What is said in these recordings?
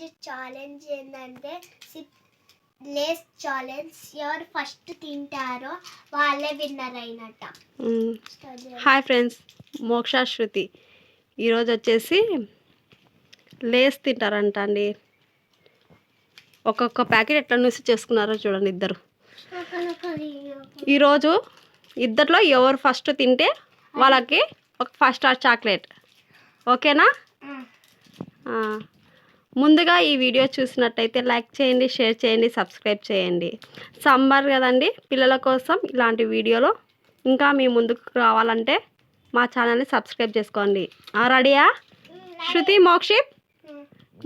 ఈరోజు ఛాలెంజ్ ఏంటంటే సిప్ లేస్ ఛాలెంజ్ ఎవరు ఫస్ట్ తింటారో వాళ్ళే విన్నర్ అయినట్ట. హాయ్ ఫ్రెండ్స్ మోక్ష శృతి ఈరోజు వచ్చేసి లేస్ తింటారంట అండి ఒక్కొక్క ప్యాకెట్ ఎట్లా నుంచి చేసుకున్నారో చూడండి ఇద్దరు. ఈరోజు ఇద్దరిలో ఎవరు ఫస్ట్ తింటే వాళ్ళకి ఒక ఫస్ట్ స్టార్ చాక్లెట్ ఓకేనా ముందుగా ఈ వీడియో చూసినట్టయితే లైక్ చేయండి షేర్ చేయండి సబ్స్క్రైబ్ చేయండి. సమ్మర్ కదండి పిల్లల కోసం ఇలాంటి వీడియోలు. ఇంకా మీ ముందుకు రావాలంటే మా ఛానల్ని సబ్స్క్రైబ్ చేసుకోండి. ఆ, రెడీయా? శృతి మోక్షిత్?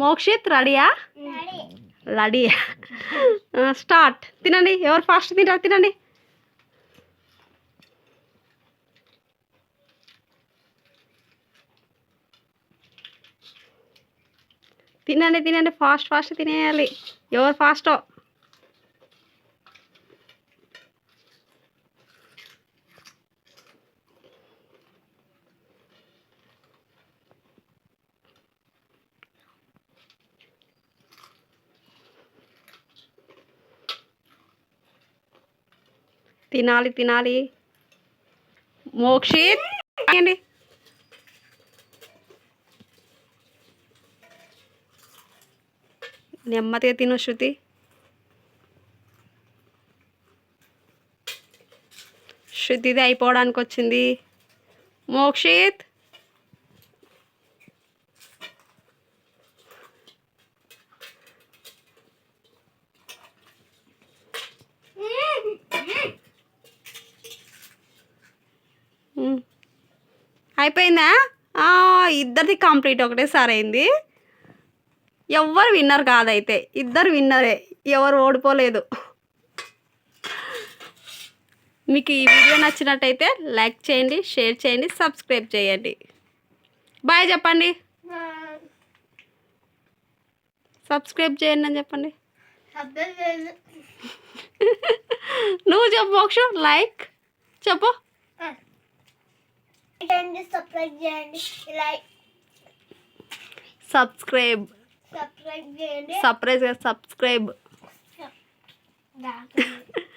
మోక్షిత్ రెడీయా? రెడీ. Ready start. తినండి ఎవరు ఫాస్ట్ తింటారు? తినండి. తినండి తినండి ఫాస్ట్ ఫాస్ట్ తినేయాలి. ఎవరు ఫాస్టో తినాలి తినాలి. మోక్షిత్ అండి నెమ్మదిగా తిను శృతి. శృతిది అయిపోవడానికి వచ్చింది. మోక్షిత్. అయిపోయిందా? ఇద్దరిది కంప్లీట్ ఒకటేసారి అయింది. ఎవ్వరు విన్నర్ కాదైతే. ఇద్దరు విన్నరే. ఎవరు ఓడిపోలేదు. మీకు ఈ వీడియో నచ్చినట్టయితే లైక్ చేయండి షేర్ చేయండి సబ్స్క్రైబ్ చేయండి. బాయ్ చెప్పండి. సబ్స్క్రైబ్ చేయండి అని చెప్పండి. నువ్వు చెప్పు మోక్ష లైక్ చెప్పు. సబ్స్క్రైబ్ చేయండి లైక్. సబ్స్క్రైబ్. Subscribe subscribe.